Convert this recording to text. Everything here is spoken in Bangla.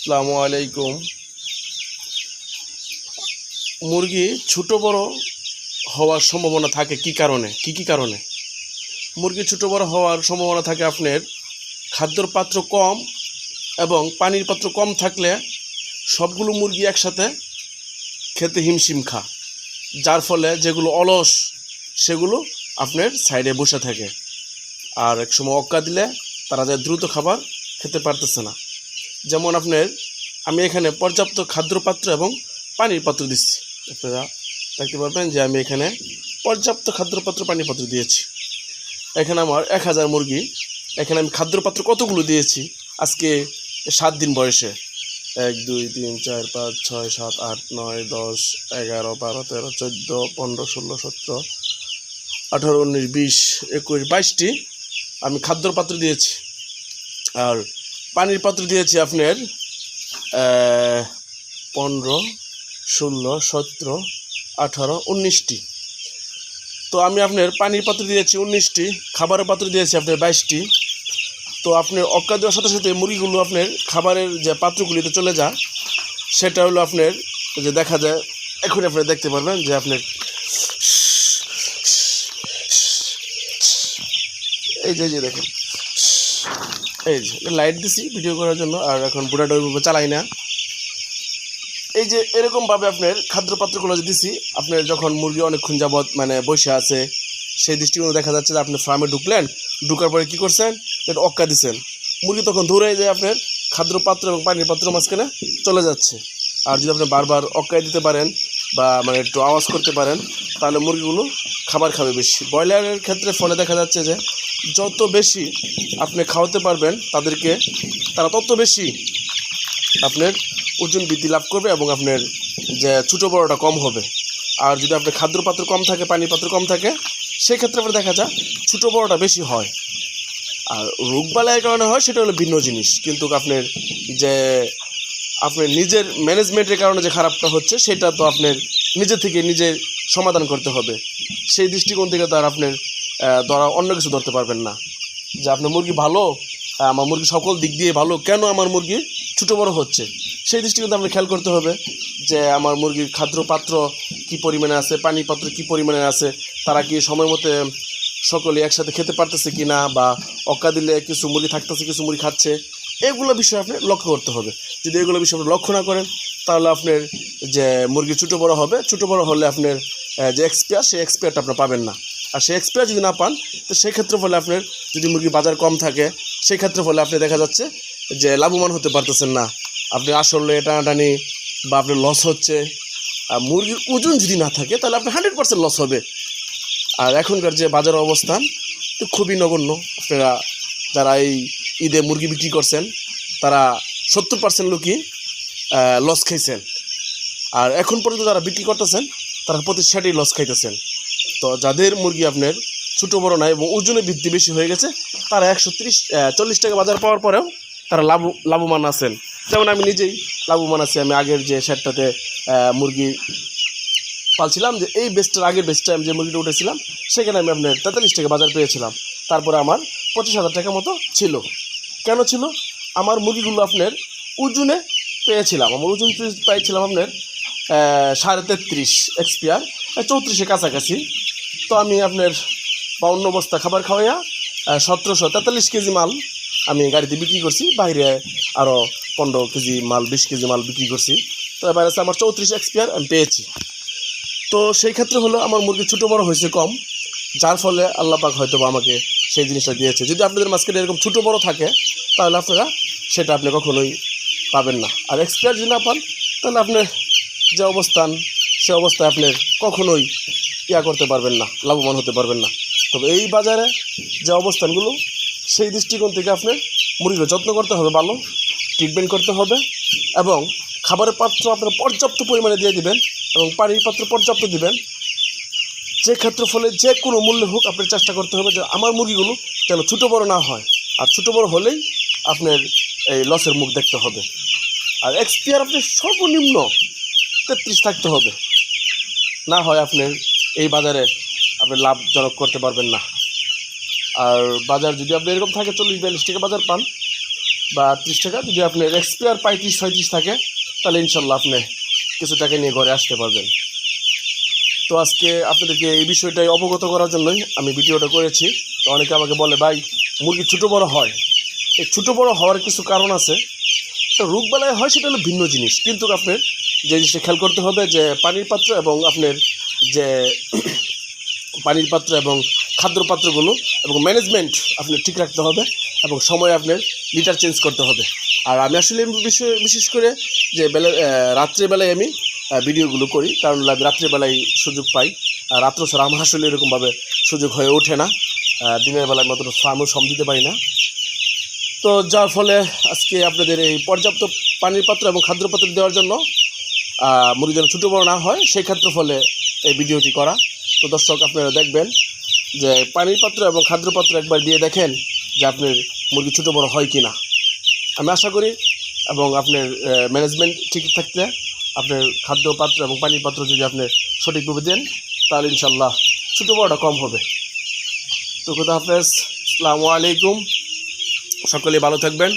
আসসালামু আলাইকুম। মুরগি ছোট বড় হওয়ার সম্ভাবনা থাকে কি কারণে? কি কি কারণে? মুরগি ছোট বড় হওয়ার সম্ভাবনা থাকে আপনার খাদ্যর পাত্র কম এবং পানির পাত্র কম থাকলে সবগুলো মুরগি একসাথে খেতে হিমশিম খা, যার ফলে যেগুলো অলস, সেগুলো আপনার সাইডে বসে থাকে। আর এক সময় অক্কা দিলে তারা যায় দ্রুত খাবার খেতে পারতেছে না। যেমন আপনার, আমি এখানে পর্যাপ্ত খাদ্য পাত্র এবং পানির পাত্র দিচ্ছি। আপনারা দেখতে পারবেন যে আমি এখানে পর্যাপ্ত খাদ্য পাত্র পানির পাত্র দিয়েছি। এখানে আমার এক হাজার মুরগি। এখানে আমি খাদ্য পাত্র কতগুলো দিয়েছি? আজকে সাত দিন বয়সে। এক, দুই, তিন, চার, পাঁচ, ছয়, সাত, আট, নয়, দশ, এগারো, বারো, তেরো, চোদ্দ, পনেরো, ষোলো, সতেরো, আঠারো, উনিশ, বিশ, একুশ, বাইশটি আমি খাদ্যর পাত্র দিয়েছি। আর পানির পাত্র দিয়েছি আপনার পনেরো, ষোলো, সতেরো, আঠারো, উনিশটি। তো আমি আপনার পানির পাত্র দিয়েছি উনিশটি, খাবারের পাত্র দিয়েছি আপনার বাইশটি। তো আপনার অক্কা দেওয়ার সাথে সাথে মুরগিগুলো আপনার খাবারের যে পাত্রগুলিতে চলে যায়, সেটা হলো আপনার যে দেখা যায় এখন আপনারা দেখতে পারবেন যে আপনার যে, এই যে দেখেন। এই যে লাইট দিছি ভিডিও করার জন্য, আর এখন বুড়াটা ওইভাবে চালাই না। এই যে, এরকমভাবে আপনার খাদ্য পাত্রগুলো যে দিছি, আপনার যখন মুরগি অনেকক্ষণ যাবৎ মানে বসে আছে, সেই দৃষ্টিকোণে দেখা যাচ্ছে যে আপনি ফার্মে ঢুকলেন, ঢুকার পরে কী করছেন? এটা অক্কা দিছেন। মুরগি তখন দৌড়ে যায় আপনার খাদ্য পাত্র এবং পানির পাত্র মাঝখানে চলে যাচ্ছে। আর যদি আপনি বারবার অক্কায় দিতে পারেন, বা মানে একটু আওয়াজ করতে পারেন, তাহলে মুরগিগুলো খাবার খাবে বেশি। ব্রয়লারের ক্ষেত্রে ফলে দেখা যাচ্ছে যে যত বেশি আপনি খাওয়াতে পারবেন, তাদেরকে তারা তত বেশি আপনার ওজন বৃদ্ধি লাভ করবে এবং আপনার যে ছোটো বড়োটা কম হবে। আর যদি আপনার খাদ্য পাত্র কম থাকে, পানির পাত্র কম থাকে সেই ক্ষেত্রে আপনার দেখা যায় ছোটো বড়োটা বেশি হয়। আর রোগবালাইয়ের কারণে হয়, সেটা হলো ভিন্ন জিনিস। কিন্তু আপনার যে আপনার নিজের ম্যানেজমেন্টের কারণে যে খারাপটা হচ্ছে, সেটা তো আপনার নিজে থেকে নিজে সমাধান করতে হবে। সেই দৃষ্টিকোণ থেকে তো আর আপনার ধরা অন্য কিছু ধরতে পারবেন না। যে আপনার মুরগি ভালো আমার মুরগি সকল দিক দিয়ে ভালো, কেন আমার মুরগি ছোটো বড় হচ্ছে? সেই দৃষ্টিকোণ আপনার খেয়াল করতে হবে যে আমার মুরগির খাদ্য পাত্র কী পরিমাণে আছে পানি পাত্র কী পরিমাণে আছে, তারা কি সময় মতো সকলে একসাথে খেতে পারতেছে কি না বা অক্কা দিলে কিছু মুরগি থাকতেছে, কিছু মুরগি খাচ্ছে, এগুলো বিষয় আপনি লক্ষ্য করতে হবে। যদি এগুলো বিষয় আপনি লক্ষ্য না করেন, তাহলে আপনার যে মুরগি ছোটো বড় হবে, ছোটো বড় হলে আপনার যে এক্সপিয়ার সেই এক্সপিয়ারটা আপনার পাবেন না। আর সেই এক্সপিয়ার যদি না পান, তো সেই ক্ষেত্রে ফলে আপনার যদি মুরগি বাজার কম থাকে সেই ক্ষেত্রে ফলে আপনি দেখা যাচ্ছে যে লাভবান হতে পারতেছেন না। আপনি আসলে টানাটানি বা আপনার লস হচ্ছে। আর মুরগির ওজন যদি না থাকে, তাহলে আপনার হান্ড্রেড পার্সেন্ট লস হবে। আর এখনকার যে বাজার অবস্থান, তো খুবই নগণ্য। আপনারা যারা এই ঈদে মুরগি বিক্রি করছেন, তারা সত্তর পার্সেন্ট লোকই লস খাইছেন। আর এখন পর্যন্ত যারা বিক্রি করতেছেন, তারা প্রতি ষাটই লস খাইতেছেন। তো যাদের মুরগি আপনার ছোটো, বড় নয় এবং ওজনে বৃদ্ধি বেশি হয়ে গেছে, তারা একশো তিরিশ চল্লিশ টাকা বাজার পাওয়ার পরেও তারা লাভ, লাভবান আছেন। যেমন আমি নিজেই লাভবান আছি। আমি আগের যে শেডটাতে মুরগি পালছিলাম, যে এই বেস্টের আগের বেস্টে আমি যে মুরগিটা উঠেছিলাম, সেখানে আমি আপনার তেতাল্লিশ টাকা বাজার পেয়েছিলাম। তারপরে আমার পঁচিশ হাজার টাকা মতো ছিল। কেন ছিল? আমার মুরগিগুলো আপনার ওজনে পেয়েছিলাম। আমার ওজন পেয়ে- পেয়েছিলাম আপনার সাড়ে তেত্রিশ এক্সপিয়ার চৌত্রিশে কাছাকাছি। তো আমি আপনার বাউন্ন বস্তা খাবার খাওয়াইয়া সতেরোশো তেতাল্লিশ কেজি মাল আমি গাড়িতে বিক্রি করছি। বাইরে আরও পনেরো কেজি মাল, বিশ কেজি মাল বিক্রি করছি। তো এবার আছে আমার চৌত্রিশ এক্সপিয়ার আমি পেয়েছি। তো সেই ক্ষেত্রে হলো আমার মুরগি ছোটো বড় হয়েছে কম, যার ফলে আল্লাহ পাক হয়তো আমাকে সেই জিনিসটা দিয়েছে। যদি আপনাদের মাঝখানে এরকম ছোটো বড় থাকে, তাহলে আপনারা সেটা আপনি কখনোই পাবেন না। আর এক্সপায়ার যদি না পান, তাহলে আপনার যে অবস্থান, সে অবস্থায় আপনি কখনোই ইয়া করতে পারবেন না, লাভবান হতে পারবেন না। তবে এই বাজারে যে অবস্থানগুলো, সেই দৃষ্টিকোণ থেকে আপনার মুরগির যত্ন করতে হবে ভালো ট্রিটমেন্ট করতে হবে এবং খাবারের পাত্র আপনার পর্যাপ্ত পরিমাণে দিয়ে দিবেন এবং পানির পাত্র পর্যাপ্ত দিবেন। যে ক্ষেত্র ফলে যে কোনো মূল্যে হোক আপনার চেষ্টা করতে হবে যে আমার মুরগিগুলো যেন ছোটো বড় না হয়। আর ছোটো বড় হলেই আপনার এই লসের মুখ দেখতে হবে। আর এক্সপিয়ার আপনার সর্বনিম্ন তেত্রিশ থাকতে হবে। না হয় আপনার এই বাজারে আপনি লাভজনক করতে পারবেন না। আর বাজার যদি আপনি এরকম থাকে চল্লিশ বিয়াল্লিশ টাকা বাজার পান বা ত্রিশ টাকা, যদি আপনার এক্সপায়ার পঁয়ত্রিশ, ছয়ত্রিশ থাকে, তাহলে ইনশাল্লাহ আপনি কিছু টাকা নিয়ে ঘরে আসতে পারবেন। তো আজকে আপনাদেরকে এই বিষয়টাই অবগত করার জন্যই আমি ভিডিওটা করেছি। তো অনেকে আমাকে বলে, ভাই, মুরগি ছোটো বড় হয়। এই ছোটো বড় হওয়ার কিছু কারণ আছে। তো রোগবালাই হয় সেটা হলো ভিন্ন জিনিস। কিন্তু আপনার যে জিনিসটা খেয়াল করতে হবে যে পানির পাত্র এবং আপনার যে পানির পাত্র এবং খাদ্য পাত্রগুলো এবং ম্যানেজমেন্ট আপনার ঠিক রাখতে হবে এবং সময় আপনার লিটার চেঞ্জ করতে হবে। আর আমি আসলে বিশেষ করে যে বেলা রাত্রেবেলায় আমি ভিডিওগুলো করি, কারণ আমি রাত্রেবেলায় সুযোগ পাই। আর রাত্র ছাড়া আমার আসলে এরকমভাবে সুযোগ হয়ে ওঠে না। দিনের বেলায় মতো ফার্মও সম দিতে পারি না। তো যার ফলে আজকে আপনাদের এই পর্যাপ্ত পানির পাত্র এবং খাদ্য পাত্র দেওয়ার জন্য মুরগি যেন ছোটো বড় না হয়, সেই ক্ষেত্রে ফলে এই ভিডিওটি করা। তো দর্শক, আপনারা দেখবেন যে পানির পাত্র এবং খাদ্য পাত্র একবার দিয়ে দেখেন যে আপনার মুরগি ছোটো বড় হয় কি না আমি আশা করি এবং আপনার ম্যানেজমেন্ট ঠিক থাকতে আপনার খাদ্য পাত্র এবং পানির পাত্র যদি আপনি সঠিকভাবে দেন, তাহলে ইনশাল্লাহ ছোটো বড়টা কম হবে। তো কোথা হাফেজ, আসসালামু আলাইকুম। সকলে ভালো থাকবেন।